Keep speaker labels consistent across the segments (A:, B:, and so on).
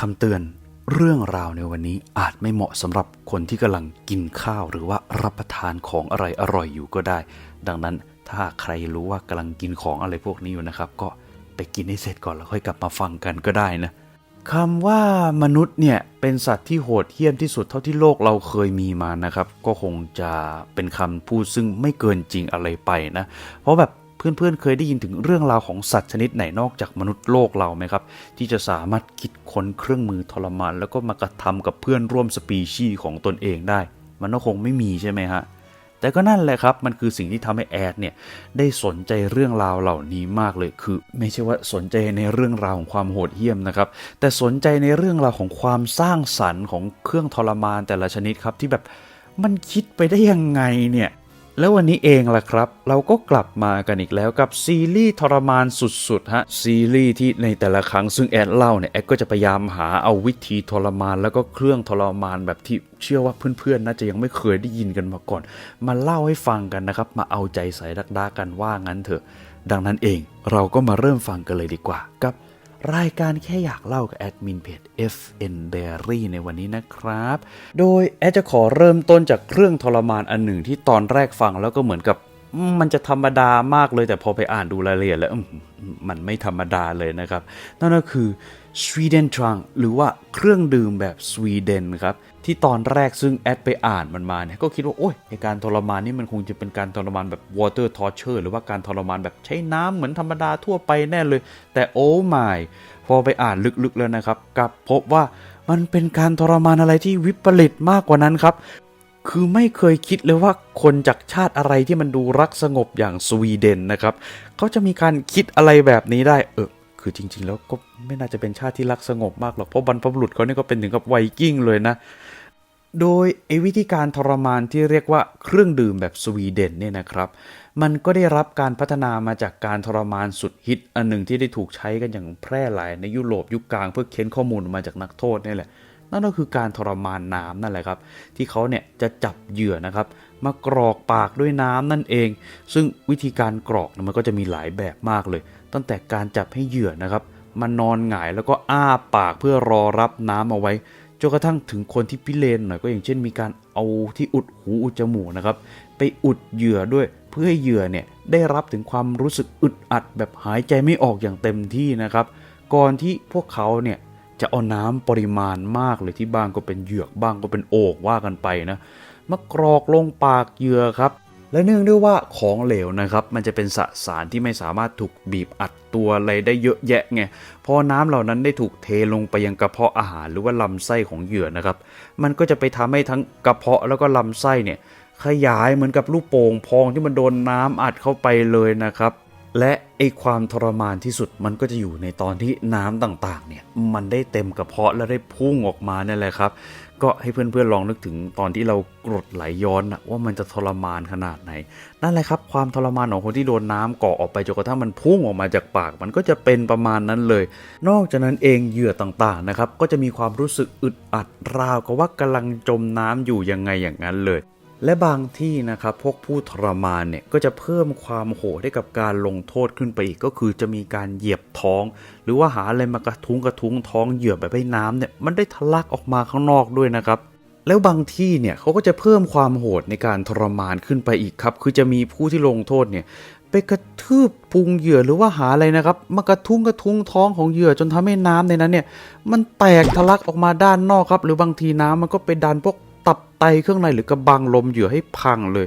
A: คำเตือนเรื่องราวในวันนี้อาจไม่เหมาะสำหรับคนที่กำลังกินข้าวหรือว่ารับประทานของอะไรอร่อยอยู่ก็ได้ ดังนั้นถ้าใครรู้ว่ากำลังกินของอะไรพวกนี้อยู่นะครับ ก็ไปกินให้เสร็จก่อนแล้วค่อยกลับมาฟังกันก็ได้นะคำว่ามนุษย์เนี่ยเป็นสัตว์ที่โหดเหี้ยมที่สุดเท่าที่โลกเราเคยมีมานะครับ ก็คงจะเป็นคำพูดซึ่งไม่เกินจริงอะไรไปนะ เพราะแบบ เพื่อนๆเคยได้ยินถึงเรื่องราวของสัตว์ชนิดไหนนอกจากมนุษย์โลกเราไหมครับ ที่จะสามารถคิดค้นเครื่องมือทรมาน แล้วก็มากระทำกับเพื่อนร่วมสปีชีส์ของตนเองได้ มันก็คงไม่มีใช่ไหมฮะแต่ก็นั่นแหละครับ มันคือสิ่งที่ทำให้แอดเนี่ยได้สนใจเรื่องราวเหล่านี้มากเลย คือ ไม่ใช่ว่าสนใจในเรื่องราวของความโหดเหี้ยมนะครับ แต่สนใจในเรื่องราวของความสร้างสรรค์ของเครื่องทรมานแต่ละชนิดครับที่แบบมันคิดไปได้ยังไงเนี่ย แล้ววันนี้เองล่ะครับ เราก็กลับมากันอีกแล้วกับซีรีส์ทรมานสุดๆฮะซีรีส์ที่ในแต่ละครั้งซึ่งแอดเล่าเนี่ยแอดก็จะพยายามหาเอาวิธีทรมาน แล้วก็เครื่องทรมานแบบที่เชื่อว่าเพื่อนๆน่าจะยังไม่เคยได้ยินกันมาก่อน มาเล่าให้ฟังกันนะครับ มาเอาใจใส่ดักดากันว่างั้นเถอะ ดังนั้นเองเราก็มาเริ่มฟังกันเลยดีกว่ากับ รายการแค่อยากเล่ากับแอดมินเพจ FN Diary ในวันนี้นะครับ โดยแอดจะขอเริ่มต้นจากเครื่องทรมานอันหนึ่งที่ตอนแรกฟังแล้วก็เหมือนกับมันจะธรรมดามากเลยแต่พอไปอ่านดูรายละเอียดแล้วมมันไม่ธรรมดาเลยนะครับ นั่นก็คือ Sweden Trunk หรือว่าเครื่องดื่มแบบสวีเดนครับ ที่ตอนแรกซึ่งแอดไปอ่านมันมาเนี่ยก็คิดว่าโอ้ยไอการทรมานนี่มันคงจะเป็นการทรมานแบบ water torture หรือว่าการทรมานแบบใช้น้ำเหมือนธรรมดาทั่วไปแน่เลย แต่โอ้ไม่พอไปอ่านลึกๆแล้วนะครับกลับพบว่ามันเป็นการทรมานอะไรที่วิปริตมากกว่านั้นครับคือไม่เคยคิดเลยว่าคนจากชาติอะไรที่มันดูรักสงบอย่างสวีเดนนะครับเขาจะมีการคิดอะไรแบบนี้ได้เออคือจริง ๆ แล้วก็ไม่น่าจะเป็นชาติที่รักสงบมากหรอกเพราะบรรพบุรุษเขาเนี่ยก็เป็นถึงกับไวกิ้งเลยนะ โดยไอ้วิธีการทรมานที่เรียกว่าเครื่องดื่มแบบสวีเดนเนี่ยนะครับ มันก็ได้รับการพัฒนามาจากการทรมานสุดฮิตอันหนึ่งที่ได้ถูกใช้กันอย่างแพร่หลายในยุโรปยุคกลางเพื่อเค้นข้อมูลมาจากนักโทษนี่แหละนั่นก็คือการทรมานน้ำนั่นแหละครับ ที่เขาเนี่ยจะจับเหยื่อนะครับ มากรอกปากด้วยน้ำนั่นเอง ซึ่งวิธีการกรอกมันก็จะมีหลายแบบมากเลย ตั้งแต่การจับให้เหยื่อนะครับมานอนหงายแล้วก็อ้าปากเพื่อรอรับน้ำเอาไว้ จนกระทั่งถึงคนที่พิเรนหน่อยก็อย่างเช่นมีการเอาที่อุดหูอุดจมูกนะครับ ไปอุดเหยื่อด้วยเพื่อให้เหยื่อเนี่ยได้รับถึงความรู้สึกอึดอัดแบบหายใจไม่ออกอย่างเต็มที่นะครับ ก่อนที่พวกเขาเนี่ยจะเอาน้ำปริมาณมากเลยที่บ้างก็เป็นเหยือกบ้างก็เป็นโอกว่ากันไปนะมากรอกลงปากเหยื่อครับ และเนื่องด้วยว่าของเหลวนะครับ มันจะเป็นสสารที่ไม่สามารถถูกบีบอัดตัวอะไรได้เยอะแยะไงพอน้ำเหล่านั้นได้ถูกเทลงไปยังกระเพาะอาหารหรือว่าลำไส้ของเหยื่อนะครับ มันก็จะไปทำให้ทั้งกระเพาะแล้วก็ลำไส้เนี่ยขยายเหมือนกับลูกโป่งพองที่มันโดนน้ำอัดเข้าไปเลยนะครับ และไอความทรมานที่สุดมันก็จะอยู่ในตอนที่น้ำต่างๆเนี่ยมันได้เต็มกระเพาะและได้พุ่งออกมานั่นแหละครับ ก็ให้เพื่อนๆลองนึกถึงตอนที่เรากรดไหลย้อนนะว่ามันจะทรมานขนาดไหน นั่นแหละครับความทรมานของคนที่โดนน้ำเกาะออกไปจนกระทั่งมันพุ่งออกมาจากปาก มันก็จะเป็นประมาณนั้นเลย นอกจากนั้นเองเหยื่อต่างๆนะครับก็จะมีความรู้สึกอึดอัดราวกับว่ากำลังจมน้ำอยู่ยังไงอย่างนั้นเลย และบางที่นะครับพวกผู้ทรมานเนี่ยก็จะเพิ่มความโหดให้กับการลงโทษขึ้นไปอีกก็คือจะมีการเหยียบท้อง หรือว่าหาอะไรมากระทุ้งกระทุ้งท้องเหยื่อแบบให้น้ำเนี่ยมันได้ทะลักออกมาข้างนอกด้วยนะครับแล้วบางที่เนี่ยเขาก็จะเพิ่มความโหดในการทรมานขึ้นไปอีกครับ คือจะมีผู้ที่ลงโทษเนี่ยไปกระทืบพุงเหยื่อหรือว่าหาอะไรนะครับ มากระทุ้งกระทุ้งท้องของเหยื่อจนทำให้น้ำในนั้นเนี่ยมันแตกทะลักออกมาด้านนอกครับ หรือบางทีน้ำมันก็ไปดันพวก ไตเครื่องในหรือกระบังลมเหยื่อให้พังเลย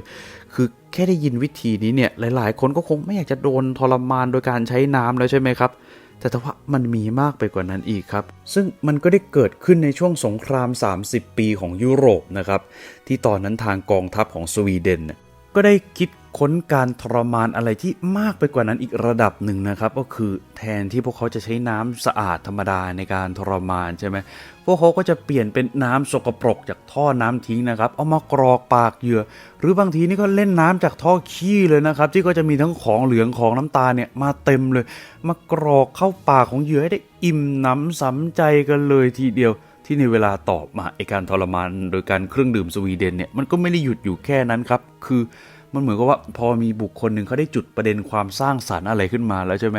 A: คือแค่ได้ยินวิธีนี้เนี่ยหลาย ๆ คนก็คงไม่อยากจะโดนทรมานโดยการใช้น้ำแล้วใช่ไหมครับแต่ทว่ามันมีมากไปกว่านั้นอีกครับ ซึ่งมันก็ได้เกิดขึ้นในช่วงสงคราม 30 ปีของยุโรปนะครับ ที่ตอนนั้นทางกองทัพของสวีเดน ก็ได้คิด ค้นการทรมานอะไรที่มากไปกว่านั้นอีกระดับหนึ่งนะครับ ก็คือแทนที่พวกเขาจะใช้น้ำสะอาดธรรมดาในการทรมานใช่ไหมพวกเขาก็จะเปลี่ยนเป็นน้ำสกปรกจากท่อน้ำทิ้งนะครับ เอามากรอกปากเหยื่อ หรือบางทีนี่ก็เล่นน้ำจากท่อขี้เลยนะครับ ที่ก็จะมีทั้งของเหลืองของน้ำตาเนี่ยมาเต็มเลย มากรอกเข้าปากของเหยื่อให้ได้อิ่มหน้ำสำใจกันเลยทีเดียวที่ในเวลาตอบมาไอการทรมาน โดยการเครื่องดื่มสวีเดนเนี่ยมันก็ไม่ได้หยุดอยู่แค่นั้นครับ คือ มันเหมือนกับว่าพอมีบุคคลหนึ่งเขาได้จุดประเด็นความสร้างสารรค์อะไรขึ้นมาแล้วใช่ไหม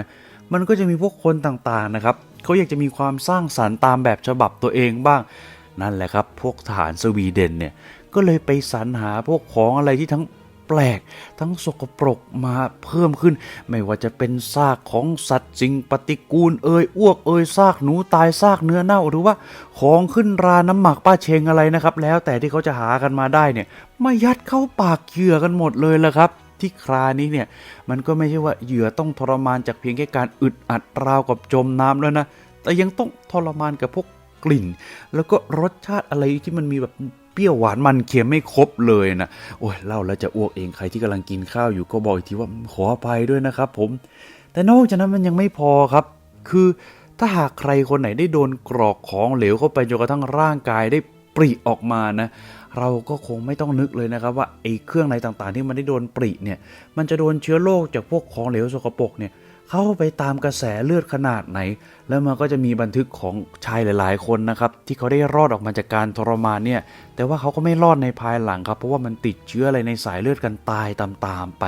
A: มันก็จะมีพวกคนต่างๆนะครับเขาอยากจะมีความสร้างสรรค์ตามแบบฉบับตัวเองบ้าง นั่นแหละครับ พวกทหารสวีเดนเนี่ยก็เลยไปสรรหาพวกของอะไรที่ทั้ง ปลกทั้งสกปรกมาเพิ่มขึ้น ไม่ว่าจะเป็นซากของสัตว์สิ่งปฏิกูลเอ่ยอ้วกเอ่ยซากหนูตายซากเนื้อเน่าหรือว่าของขึ้นราน้ำหมักป้าเชงอะไรนะครับ แล้วแต่ที่เขาจะหากันมาได้เนี่ยมายัดเข้าปากเหยื่อกันหมดเลยละครับที่ครานี้เนี่ยมันก็ไม่ใช่ว่าเหยื่อต้องทรมานจากเพียงแค่การอึดอัดราวกับจมน้ำแล้วนะ แต่ยังต้องทรมานกับพวกกลิ่น แล้วก็รสชาติอะไรที่มันมีแบบ เปรี้ยวหวานมันเค็มไม่ครบเลยนะโอ้ยเล่าแล้วจะอ้วกเองใครที่กำลังกินข้าวอยู่ก็บอกอีกทีว่าขออภัยด้วยนะครับ ผม แต่นอกจากนั้นมันยังไม่พอครับ คือถ้าหากใครคนไหนได้โดนกรอกของเหลวเข้าไปจนกระทั่งร่างกายได้ปริออกมานะเราก็คงไม่ต้องนึกเลยนะครับว่าไอ้เครื่องในต่างๆ ที่มันได้โดนปริเนี่ย มันจะโดนเชื้อโรคจากพวกของเหลวสกปรกเนี่ย เข้าไปตามกระแสเลือดขนาดไหน แล้วมันก็จะมีบันทึกของชายหลาย ๆ คนนะครับ ที่เขาได้รอดออกมาจากการทรมานเนี่ย แต่ว่าเขาก็ไม่รอดในภายหลังครับ เพราะว่ามันติดเชื้ออะไรในสายเลือดกันตายตามๆไป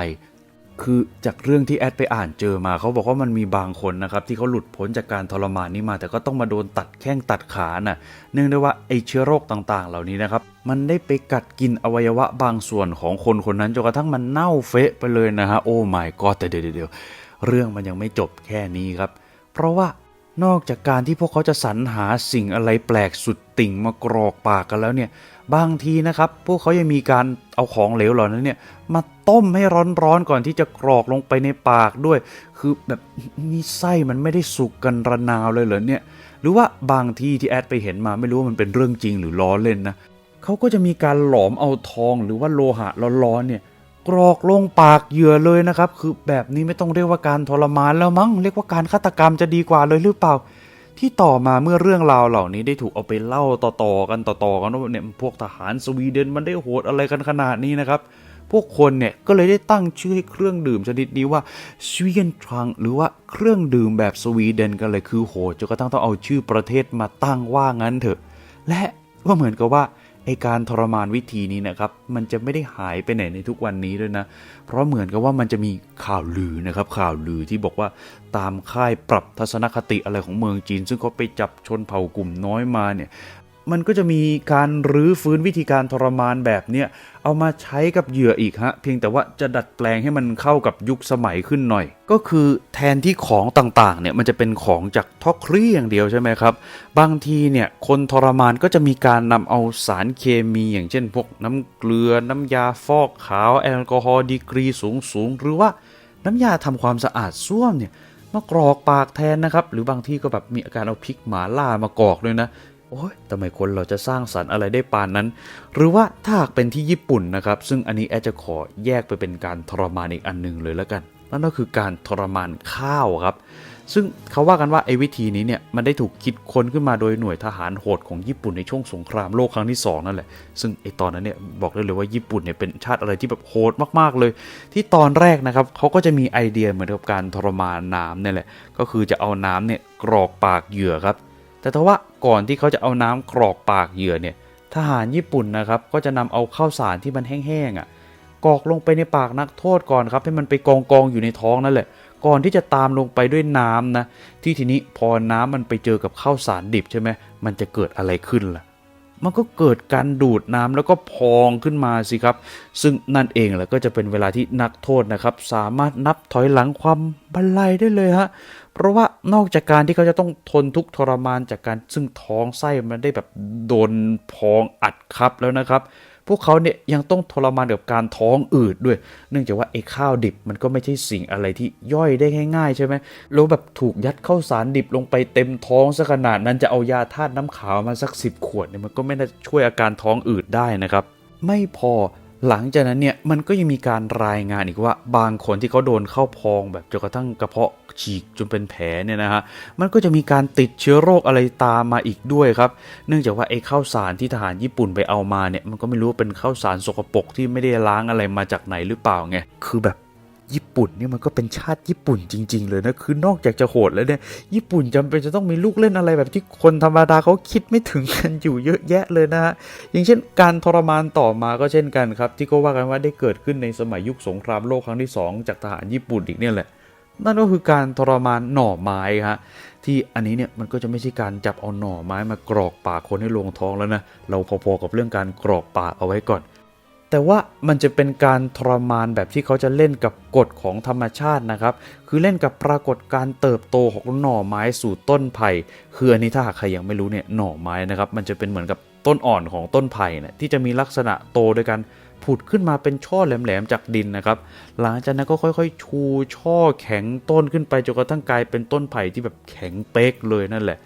A: คือจากเรื่องที่แอดไปอ่านเจอมา เขาบอกว่ามันมีบางคนนะครับที่เขาหลุดพ้นจากการทรมานนี้มา แต่ก็ต้องมาโดนตัดแข้งตัดขาน่ะ เนื่องด้วยว่าไอเชื้อโรคต่างๆ เหล่านี้นะครับมันได้ไปกัดกินอวัยวะบางส่วนของคนคนนั้นจนกระทั่งมันเน่าเฟะไปเลยนะฮะโอ้ my god แต่เดี๋ยวเดี๋ยว เรื่องมันยังไม่จบแค่นี้ครับ เพราะว่านอกจากการที่พวกเขาจะสรรหาสิ่งอะไรแปลกสุดติ่งมากรอกปากกันแล้วเนี่ย บางทีนะครับ พวกเขายังมีการเอาของเหลวเหล่านั้นเนี่ยมาต้มให้ร้อนๆก่อนที่จะกรอกลงไปในปากด้วย คือแบบนี่ไส้มันไม่ได้สุกกันระนาวเลยเหรอเนี่ย หรือว่าบางที่ที่แอดไปเห็นมาไม่รู้ว่ามันเป็นเรื่องจริงหรือล้อเล่นนะเขาก็จะมีการหลอมเอาทองหรือว่าโลหะร้อนๆเนี่ย กรอกลงปากเหยื่อเลยนะครับ คือแบบนี้ไม่ต้องเรียกว่าการทรมานแล้วมั้งเรียกว่าการฆาตกรรมจะดีกว่าเลยหรือเปล่า ที่ต่อมาเมื่อเรื่องราวเหล่านี้ได้ถูกเอาไปเล่าต่อๆกันต่อๆกันว่าเนี่ยพวกทหารสวีเดนมันได้โหดอะไรกันขนาดนี้นะครับพวกคนเนี่ยก็เลยได้ตั้งชื่อให้เครื่องดื่มชนิดนี้ว่าสวีเดนทรังหรือว่าเครื่องดื่มแบบสวีเดนกันเลยคือโหดจนกระทั่งต้องเอาชื่อประเทศมาตั้งว่างั้นเถอะ และก็เหมือนกับว่า ไอการทรมานวิธีนี้นะครับ มันจะไม่ได้หายไปไหนในทุกวันนี้ด้วยนะ เพราะเหมือนกับว่ามันจะมีข่าวลือนะครับ ข่าวลือที่บอกว่าตามค่ายปรับทัศนคติอะไรของเมืองจีน ซึ่งเขาไปจับชนเผ่ากลุ่มน้อยมาเนี่ย มันก็จะมีการรื้อฟื้นวิธีการทรมานแบบเนี้ยเอามาใช้กับเหยื่ออีกฮะ เพียงแต่ว่าจะดัดแปลงให้มันเข้ากับยุคสมัยขึ้นหน่อย ก็คือแทนที่ของต่างๆเนี่ยมันจะเป็นของจากท็อครีอย่างเดียวใช่ไหมครับ บางทีเนี่ยคนทรมานก็จะมีการนำเอาสารเคมีอย่างเช่น พวกน้ำเกลือน้ำยาฟอกขาวแอลกอฮอล์ดีกรีสูงๆหรือว่าน้ำยาทำความสะอาดส้วมเนี่ยมากรอกปากแทนนะครับ หรือบางที่ก็แบบมีอาการเอาพริกหมาล่ามากรอกด้วยนะ โอ้ยทำไมคนเราจะสร้างสรรค์อะไรได้ปานนั้น หรือว่าถ้าหากเป็นที่ญี่ปุ่นนะครับ ซึ่งอันนี้แอดจะขอแยกไปเป็นการทรมานอีกอันหนึ่งเลยแล้วกัน นั่นก็คือการทรมานข้าวครับ ซึ่งเขาว่ากันว่าไอ้วิธีนี้เนี่ยมันได้ถูกคิดค้นขึ้นมาโดยหน่วยทหารโหดของญี่ปุ่นในช่วงสงครามโลกครั้งที่สองนั่นแหละ ซึ่งไอ้ตอนนั้นเนี่ยบอกได้เลยว่าญี่ปุ่นเนี่ยเป็นชาติอะไรที่แบบโหดมากๆเลย ที่ตอนแรกนะครับเขาก็จะมีไอเดียเหมือนกับการทรมานน้ำเนี่ยแหละ ก็คือจะเอาน้ำเนี่ยกรอกปากเหยื่อครับ แต่ถ้าว่าก่อนที่เขาจะเอาน้ำกรอกปากเหยื่อเนี่ยทหารญี่ปุ่นนะครับก็จะนำเอาข้าวสารที่มันแห้งๆอะกรอกลงไปในปากนักโทษก่อนครับให้มันไปกองกองอยู่ในท้องนั่นแหละ ก่อนที่จะตามลงไปด้วยน้ำนะที่ทีนี้พอน้ำมันไปเจอกับข้าวสารดิบใช่ไหมมันจะเกิดอะไรขึ้นล่ะ มันก็เกิดการดูดน้ำแล้วก็พองขึ้นมาสิครับ ซึ่งนั่นเองแหละก็จะเป็นเวลาที่นักโทษนะครับ สามารถนับถอยหลังความบรรลัยได้เลยฮะเพราะว่านอกจากการที่เขาจะต้องทนทุกทรมานจากการซึ่งท้องไส้มันได้แบบโดนพองอัดครับแล้วนะครับ พวกเขาเนี่ยยังต้องทรมานกับการท้องอืดด้วย เนื่องจากว่าไอ้ข้าวดิบมันก็ไม่ใช่สิ่งอะไรที่ย่อยได้ง่ายๆใช่ไหมแล้วแบบถูกยัดข้าวสารดิบลงไปเต็มท้องซะขนาดนั้นจะเอายาธาตุน้ำขาวมาสักสิบขวดเนี่ยมันก็ไม่น่าช่วยอาการท้องอืดได้นะครับ ไม่พอ หลังจากนั้นเนี่ยมันก็ยังมีการรายงานอีกว่าบางคนที่เขาโดนเข้าพองแบบจนกระทั่งกระเพาะฉีกจนเป็นแผลเนี่ยนะฮะมันก็จะมีการติดเชื้อโรคอะไรตามมาอีกด้วยครับ เนื่องจากว่าไอ้ข้าวสารที่ทหารญี่ปุ่นไปเอามาเนี่ยมันก็ไม่รู้ว่าเป็นข้าวสารสกปรกที่ไม่ได้ล้างอะไรมาจากไหนหรือเปล่าไงคือแบบ ญี่ปุ่นเนี่ยมันก็เป็นชาติญี่ปุ่นจริง ๆ เลยนะ คือนอกจากจะโหดแล้วเนี่ย ญี่ปุ่นจำเป็นจะต้องมีลูกเล่นอะไรแบบที่คนธรรมดาเขาคิดไม่ถึงกันอยู่เยอะแยะเลยนะฮะ อย่างเช่น การทรมานต่อมาก็เช่นกันครับ ที่ก็ว่ากันว่าได้เกิดขึ้นในสมัยยุคสงครามโลกครั้งที่ 2 จากทหารญี่ปุ่นอีกเนี่ยแหละ นั่นก็คือการทรมานหน่อไม้ฮะ ที่อันนี้เนี่ยมันก็จะไม่ใช่การจับเอาหน่อไม้มากรอกปากคนให้ลงท้องแล้วนะ เราพอๆกับเรื่องการกรอกปากเอาไว้ก่อน แต่ว่ามันจะเป็นการทรมานแบบที่เขาจะเล่นกับกฎของธรรมชาตินะครับ คือเล่นกับปรากฏการเติบโตของหน่อไม้สู่ต้นไผ่คืออันนี้ถ้าหากใครยังไม่รู้เนี่ยหน่อไม้นะครับ มันจะเป็นเหมือนกับต้นอ่อนของต้นไผ่เนี่ยที่จะมีลักษณะโตโดยการผุดขึ้นมาเป็นช่อแหลมๆจากดินนะครับ หลังจากนั้นก็ค่อย ๆ ชูช่อแข็งต้นขึ้นไปจนกระทั่งกลายเป็นต้นไผ่ที่แบบแข็งเป๊กเลยนั่นแหละ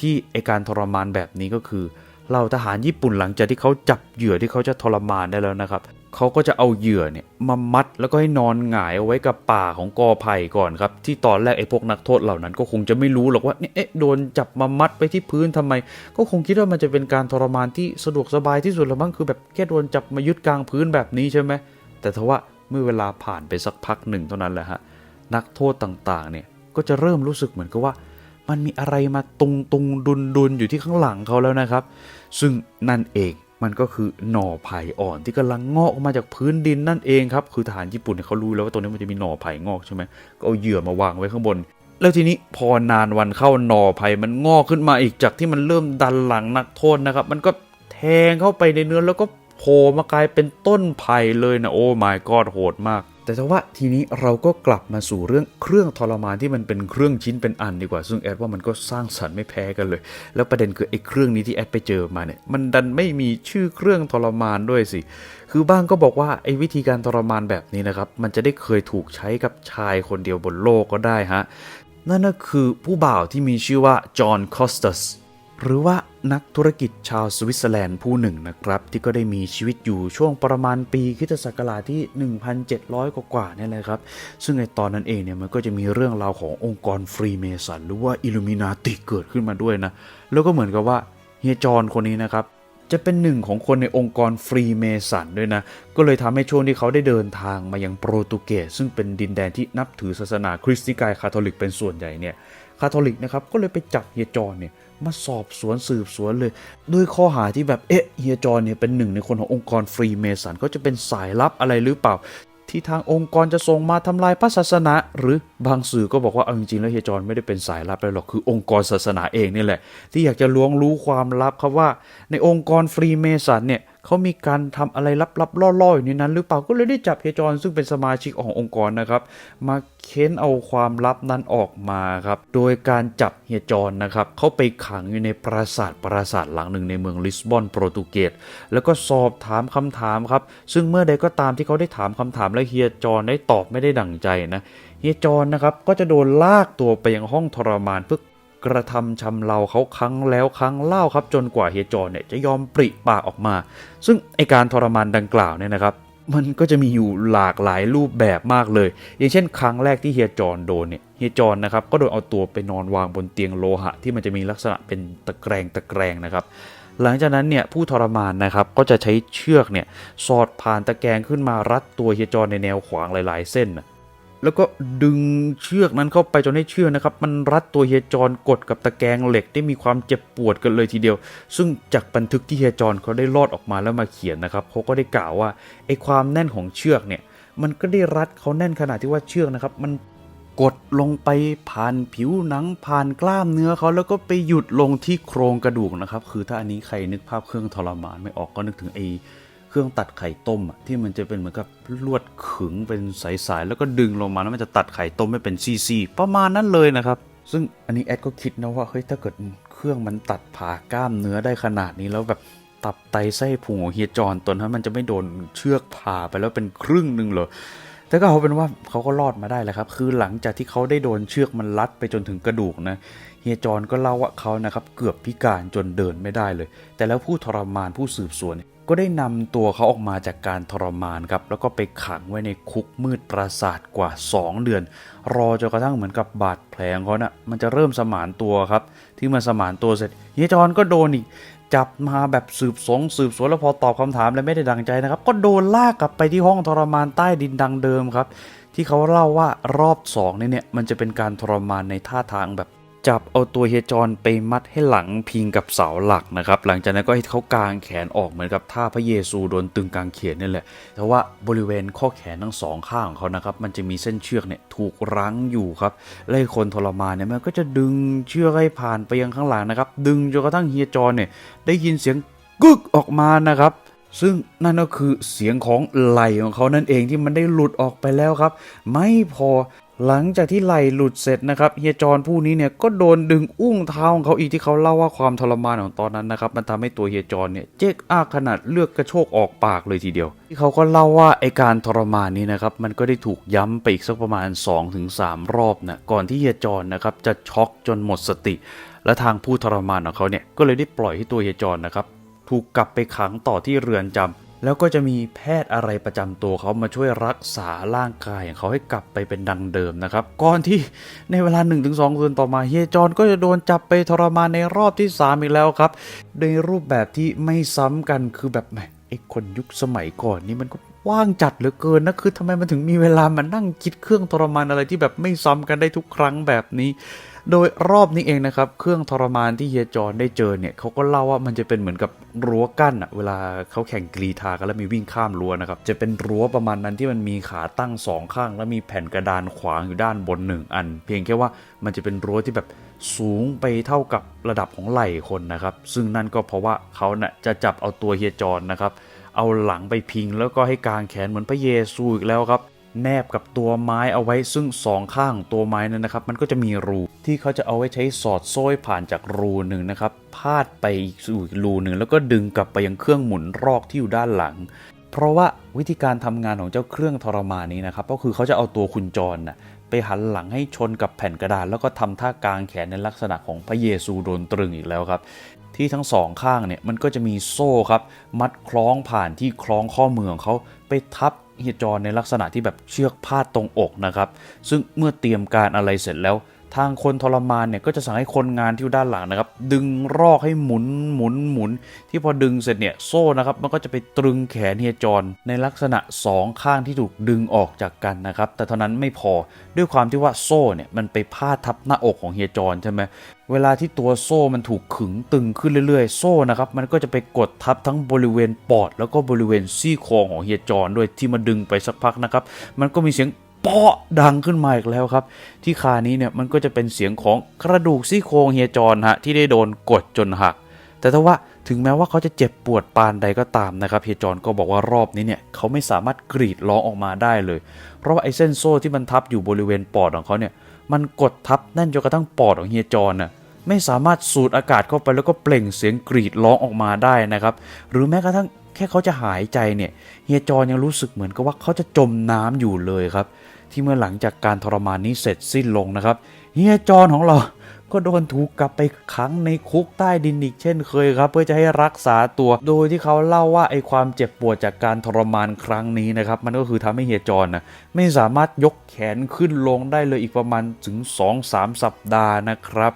A: ที่ไอการทรมานแบบนี้ก็คือ เหล่าทหารญี่ปุ่นหลังจากที่เขาจับเหยื่อที่เขาจะทรมานได้แล้วนะครับเขาก็จะเอาเหยื่อเนี่ยมามัดแล้วก็ให้นอนหงายเอาไว้กับป่าของกอไผ่ก่อนครับ ที่ตอนแรกไอ้พวกนักโทษเหล่านั้นก็คงจะไม่รู้หรอกว่าเนี่ยเอ๊ะโดนจับมามัดไปที่พื้นทำไม ก็คงคิดว่ามันจะเป็นการทรมานที่สะดวกสบายที่สุดละมั้งคือแบบแค่โดนจับมายึดกลางพื้นแบบนี้ใช่ไหมแต่ทว่าเมื่อเวลาผ่านไปสักพักหนึ่งเท่านั้นแหละฮะนักโทษต่างๆเนี่ยก็จะเริ่มรู้สึกเหมือนกับว่า มันมีอะไรมาตุงตุงดุนดุนอยู่ที่ข้างหลังเขาแล้วนะครับ ซึ่งนั่นเองมันก็คือหน่อไผ่อ่อนที่กำลังงอกออกมาจากพื้นดินนั่นเองครับ คือทหารญี่ปุ่นเนี่ยเขารู้แล้วว่าตรงนี้มันจะมีหน่อไผ่งอกใช่ไหมก็เอาเหยื่อมาวางไว้ข้างบน แล้วทีนี้พอนานวันเข้าหน่อไผ่มันงอกขึ้นมาอีกจากที่มันเริ่มดันหลังนักโทษนะครับ มันก็แทงเข้าไปในเนื้อแล้วก็โผล่มากลายเป็นต้นไผ่เลยนะโอ้ my god โหดมาก แต่ว่าทีนี้เราก็กลับมาสู่เรื่องเครื่องทรมานที่มันเป็นเครื่องชิ้นเป็นอันดีกว่า ซึ่งแอดว่ามันก็สร้างสรรค์ไม่แพ้กันเลย แล้วประเด็นคือไอ้เครื่องนี้ที่แอดไปเจอมาเนี่ยมันดันไม่มีชื่อเครื่องทรมานด้วยสิ คือบ้างก็บอกว่าไอ้วิธีการทรมานแบบนี้นะครับ มันจะได้เคยถูกใช้กับชายคนเดียวบนโลกก็ได้ฮะนั่นก็คือผู้บ่าวที่มีชื่อว่าจอห์นคอสตัส หรือว่านักธุรกิจชาวสวิตเซอร์แลนด์ผู้หนึ่งนะครับ ที่ก็ได้มีชีวิตอยู่ช่วงประมาณปีคิศักราชที่ 1,700 กว่าๆเนี่ยแหละครับ ซึ่งในตอนนั้นเองเนี่ยมันก็จะมีเรื่องราวขององค์กรฟรีเมสันหรือว่าอิลูมินาติเกิดขึ้นมาด้วยนะ แล้วก็เหมือนกับว่าเฮียจอนคนนี้นะครับจะเป็นหนึ่งของคนในองค์กรฟรีเมสันด้วยนะ ก็เลยทำให้ช่วงที่เขาได้เดินทางมายังโปรตุเกสซึ่งเป็นดินแดนที่นับถือศาสนาคริสต์นิกายคาทอลิกเป็นส่วนใหญ่เนี่ย คาทอลิกนะครับก็เลยไปจับเฮียจอนเนี่ยมาสอบสวนสืบสวนเลย ด้วยข้อหาที่แบบเอ๊ะเฮียจอนเนี่ยเป็นหนึ่งในคนขององค์กรฟรีเมสันก็จะเป็นสายลับอะไรหรือเปล่า ที่ทางองค์กรจะส่งมาทำลายพระศาสนา หรือบางสื่อก็บอกว่าเอาจริงๆแล้วเฮียจอนไม่ได้เป็นสายลับเลยหรอกคือองค์กรศาสนาเองนี่แหละ ที่อยากจะล้วงรู้ความลับครับว่า ในองค์กรฟรีเมสันเนี่ย เขามีการทำอะไรลับๆล่อๆอยู่ในนั้นหรือเปล่าก็เลยได้จับเฮียจอนซึ่งเป็นสมาชิกขององค์กรนะครับมาเค้นเอาความลับนั้นออกมาครับโดยการจับเฮียจอนนะครับเขาไปขังอยู่ในปราสาทปราสาทหลังหนึ่งในเมืองลิสบอนโปรตุเกสแล้วก็สอบถามคำถามครับซึ่งเมื่อใดก็ตามที่เขาได้ถามคำถามและเฮียจอนได้ตอบไม่ได้ดั่งใจนะเฮียจอนนะครับก็จะโดนลากตัวไปยังห้องทรมานเพื่อ กระทำชำเราเขาครั้งแล้วครั้งเล่าครับ จนกว่าเฮียจอนเนี่ยจะยอมปริปากออกมา ซึ่งไอการทรมานดังกล่าวเนี่ยนะครับ มันก็จะมีอยู่หลากหลายรูปแบบมากเลย อย่างเช่น ครั้งแรกที่เฮียจอนโดนเนี่ยเฮียจอนนะครับก็โดนเอาตัวไปนอนวางบนเตียงโลหะ ที่มันจะมีลักษณะเป็นตะแกรงตะแกรงนะครับหลังจากนั้นเนี่ยผู้ทรมานนะครับก็จะใช้เชือกเนี่ยสอดผ่านตะแกรงขึ้นมารัดตัวเฮียจอนในแนวขวางหลาย ๆ เส้นนะ แล้วก็ดึงเชือกนั้นเข้าไปจนให้เชือกนะครับ มันรัดตัวเฮียจอนกดกับตะแกรงเหล็กได้มีความเจ็บปวดกันเลยทีเดียว ซึ่งจากบันทึกที่เฮียจอนเขาได้ลอดออกมาแล้วมาเขียนนะครับเขาก็ได้กล่าวว่าไอ้ความแน่นของเชือกเนี่ย มันก็ได้รัดเขาแน่นขนาดที่ว่าเชือกนะครับ มันกดลงไปผ่านผิวหนังผ่านกล้ามเนื้อเขาแล้วก็ไปหยุดลงที่โครงกระดูกนะครับ คือถ้าอันนี้ใครนึกภาพเครื่องทรมานไม่ออกก็นึกถึงไอ้ เครื่องตัดไข่ต้มอะที่มันจะเป็นเหมือนกับลวดขึงเป็นสายๆแล้วก็ดึงลงมาแล้วมันจะตัดไข่ต้มไม่เป็นซี่ๆประมาณนั้นเลยนะครับ ซึ่งอันนี้แอดก็คิดนะว่าเฮ้ยถ้าเกิดเครื่องมันตัดผ่ากล้ามเนื้อได้ขนาดนี้แล้วแบบตับไตไส้พุงของเฮียจอนตัวนั้นมันจะไม่โดนเชือกผ่าไปแล้วเป็นครึ่งหนึ่งเหรอแต่ก็เอาเป็นว่าเขาก็รอดมาได้แหละครับ คือหลังจากที่เขาได้โดนเชือกมันรัดไปจนถึงกระดูกนะ เฮียจอนก็เล่าว่าเขานะครับเกือบพิการจนเดินไม่ได้เลย แต่แล้วผู้ทรมานผู้สืบสวน ก็ได้นำตัวเขาออกมาจากการทรมานครับ แล้วก็ไปขังไว้ในคุกมืดปราสาทกว่า 2 เดือน รอจนกระทั่งเหมือนกับบาดแผลของเขานะ่ะมันจะเริ่มสมานตัวครับ ที่มันสมานตัวเสร็จเฮียจอนก็โดนอีกจับมาแบบสืบสงสืบสวนแล้วพอตอบคำถามแล้วไม่ได้ดังใจนะครับ ก็โดนลากกลับไปที่ห้องทรมานใต้ดินดังเดิมครับ ที่เขาเล่าว่ารอบสองนี่เนี่ยมันจะเป็นการทรมานในท่าทางแบบ จับเอาตัวเฮียจอนไปมัดให้หลังพิงกับเสาหลักนะครับ หลังจากนั้นก็ให้เขากางแขนออกเหมือนกับท่าพระเยซูโดนตึงกางเขนนี่แหละแต่ว่าบริเวณข้อแขนทั้งสองข้างของเขานะครับ มันจะมีเส้นเชือกเนี่ยถูกรั้งอยู่ครับและคนทรมานเนี่ยมันก็จะดึงเชือกให้ผ่านไปยังข้างหลังนะครับ ดึงจนกระทั่งเฮียจอนเนี่ยได้ยินเสียงกึกออกมานะครับซึ่งนั่นก็คือเสียงของไหลของเขานั่นเองที่มันได้หลุดออกไปแล้วครับ ไม่พอ หลังจากที่ไหลหลุดเสร็จนะครับเฮียจอนผู้นี้เนี่ยก็โดนดึงอุ้งเท้าของเขาอีกที่เขาเล่าว่าความทรมานของตอนนั้นนะครับมันทำให้ตัวเฮียจอนเนี่ยเจ๊กอ้าขนาดเลือกกระโชกออกปากเลยทีเดียว ที่เขาก็เล่าว่าไอการทรมานนี้นะครับมันก็ได้ถูกย้ำไปอีกสักประมาณ 2-3 รอบนะก่อนที่เฮียจอนนะครับจะช็อกจนหมดสติ และทางผู้ทรมานของเขาเนี่ยก็เลยได้ปล่อยให้ตัวเฮียจอนนะครับถูกกลับไปขังต่อที่เรือนจำ แล้วก็จะมีแพทย์อะไรประจำตัวเขามาช่วยรักษาร่างกายของเขาให้กลับไปเป็นดังเดิมนะครับ ก่อนที่ในเวลา 1-2คืนต่อมาเฮียจอนก็จะโดนจับไปทรมานในรอบที่ 3 อีกแล้วครับ ในรูปแบบที่ไม่ซ้ำกันคือแบบแหมไอ้คนยุคสมัยก่อนนี่มันก็ว่างจัดเหลือเกินนะคือทำไมมันถึงมีเวลามานั่งคิดเครื่องทรมานอะไรที่แบบไม่ซ้ำกันได้ทุกครั้งแบบนี้ โดยรอบนี้เองนะครับ เครื่องทรมานที่เฮียจอนได้เจอเนี่ยเขาก็เล่าว่ามันจะเป็นเหมือนกับรั้วกั้นอะเวลาเขาแข่งกรีธากันแล้วมีวิ่งข้ามรั้วนะครับ จะเป็นรั้วประมาณนั้นที่มันมีขาตั้งสองข้าง แล้วมีแผ่นกระดานขวางอยู่ด้านบนหนึ่งอัน เพียงแค่ว่ามันจะเป็นรั้วที่แบบสูงไปเท่ากับระดับของไหล่คนนะครับ ซึ่งนั่นก็เพราะว่าเขาเน่ะจะจับเอาตัวเฮียจอนนะครับ เอาหลังไปพิงแล้วก็ให้กางแขนเหมือนพระเยซูอีกแล้วครับ แนบกับตัวไม้เอาไว้ซึ่งสองข้างตัวไม้นั้นนะครับ มันก็จะมีรูที่เขาจะเอาไว้ใช้สอดโซ่ผ่านจากรูหนึ่งนะครับพาดไปสู่อีกรูหนึ่งแล้วก็ดึงกลับไปยังเครื่องหมุนรอกที่อยู่ด้านหลัง เพราะว่าวิธีการทำงานของเจ้าเครื่องทรมานนี้นะครับ ก็คือเขาจะเอาตัวคุณจรน่ะไปหันหลังให้ชนกับแผ่นกระดาษแล้วก็ทำท่ากางแขนในลักษณะของพระเยซูโดนตรึงอีกแล้วครับที่ทั้งสองข้างเนี่ยมันก็จะมีโซ่ครับ มัดคล้องผ่านที่คล้องข้อมือของเขาไปทับ ฮียจรในลักษณะที่แบบเชือกพาดตรงอกนะครับ ซึ่งเมื่อเตรียมการอะไรเสร็จแล้ว ทางคนทรมานเนี่ยก็จะสั่งให้คนงานที่อยู่ด้านหลังนะครับ ดึงรอกให้หมุนหมุนหมุน ที่พอดึงเสร็จเนี่ยโซ่นะครับ มันก็จะไปตรึงแขนเฮียจรในลักษณะสองข้างที่ถูกดึงออกจากกันนะครับ แต่เท่านั้นไม่พอด้วยความที่ว่าโซ่เนี่ยมันไปพาดทับหน้าอกของเฮียจรใช่ไหมเวลาที่ตัวโซ่มันถูกขึงตึงขึ้นเรื่อยๆ โซ่นะครับมันก็จะไปกดทับทั้งบริเวณปอด แล้วก็บริเวณซี่โครงของเฮียจอนด้วยที่มาดึงไปสักพักนะครับ มันก็มีเสียง เปาะดังขึ้นมาอีกแล้วครับ ที่คานี้เนี่ยมันก็จะเป็นเสียงของกระดูกซี่โครงเฮียจอนฮะที่ได้โดนกดจนหัก แต่ถ้าว่าถึงแม้ว่าเขาจะเจ็บปวดปานใดก็ตามนะครับเฮียจอนก็บอกว่ารอบนี้เนี่ยเขาไม่สามารถกรีดร้องออกมาได้เลย เพราะว่าไอ้เส้นโซ่ที่มันทับอยู่บริเวณปอดของเขาเนี่ยมันกดทับแน่นจนกระทั่งปอดของเฮียจอนน่ะไม่สามารถสูดอากาศเข้าไปแล้วก็เปล่งเสียงกรีดร้องออกมาได้นะครับหรือแม้กระทั่ง แค่เขาจะหายใจเนี่ยเฮียจอนยังรู้สึกเหมือนกับว่าเขาจะจมน้ำอยู่เลยครับ ที่เมื่อหลังจากการทรมานนี้เสร็จสิ้นลงนะครับเฮียจอนของเราก็โดนถูกกลับไปขังในคุกใต้ดินอีกเช่นเคยครับ เพื่อจะให้รักษาตัวโดยที่เขาเล่าว่าไอ้ความเจ็บปวดจากการทรมานครั้งนี้นะครับ มันก็คือทำให้เฮียจอนนะไม่สามารถยกแขนขึ้นลงได้เลยอีกประมาณถึง 2-3 สัปดาห์นะครับ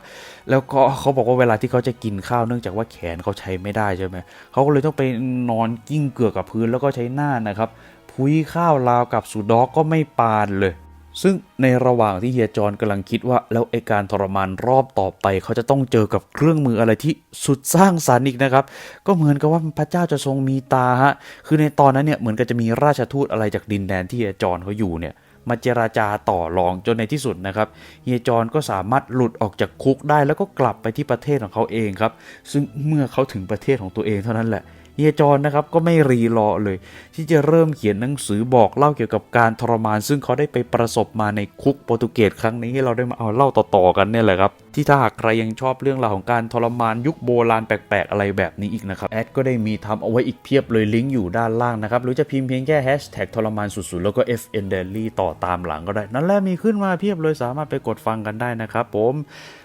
A: แล้วก็เขาบอกว่าเวลาที่เขาจะกินข้าวเนื่องจากว่าแขนเขาใช้ไม่ได้ใช่ไหมเขาก็เลยต้องไปนอนกิ้งเกือกกับพื้นแล้วก็ใช้หน้านะครับพุยข้าวราวกับสุดอกก็ไม่ปานเลย ซึ่งในระหว่างที่เฮียจอนกำลังคิดว่า แล้วไอการทรมานรอบต่อไปเขาจะต้องเจอกับเครื่องมืออะไรที่สุดสร้างสรรค์อีกนะครับ ก็เหมือนกับว่าพระเจ้าจะทรงมีตาฮะคือในตอนนั้นเนี่ยเหมือนกับจะมีราชทูตอะไรจากดินแดนที่เฮียจอนเขาอยู่เนี่ย มาเจราจาต่อรองจนในที่สุดนะครับเฮียจอนก็สามารถหลุดออกจากคุกได้แล้วก็กลับไปที่ประเทศของเขาเองครับ ซึ่งเมื่อเขาถึงประเทศของตัวเองเท่านั้นแหละเฮียจอนนะครับก็ไม่รีรอเลย ที่จะเริ่มเขียนหนังสือบอกเล่าเกี่ยวกับการทรมาน ซึ่งเขาได้ไปประสบมาในคุกโปรตุเกสครั้งนี้ให้เราได้มาเอาเล่าต่อๆกันเนี่ยแหละครับ ที่ถ้าหากใครยังชอบเรื่องราวของการทรมานยุคโบราณแปลกๆ อะไรแบบนี้อีกนะครับ แอดก็ได้มีทำเอาไว้อีกเพียบเลยลิงก์อยู่ด้านล่างนะครับ หรือจะพิมพ์เพียงแค่แฮชแท็กทรมานสุดๆ แล้วก็ FN Daily ต่อตามหลังก็ได้ นั่นแหละมีขึ้นมาเพียบเลยสามารถไปกดฟังกันได้นะครับผม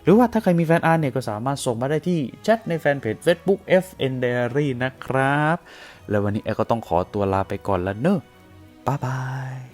A: หรือว่าถ้าใครมีแฟนอาร์เนี่ยก็สามารถส่งมาได้ที่แชทในแฟนเพจ Facebook FN Diary นะครับ แล้ววันนี้แอร์ก็ต้องขอตัวลาไปก่อนแล้วเนอะบ๊ายบาย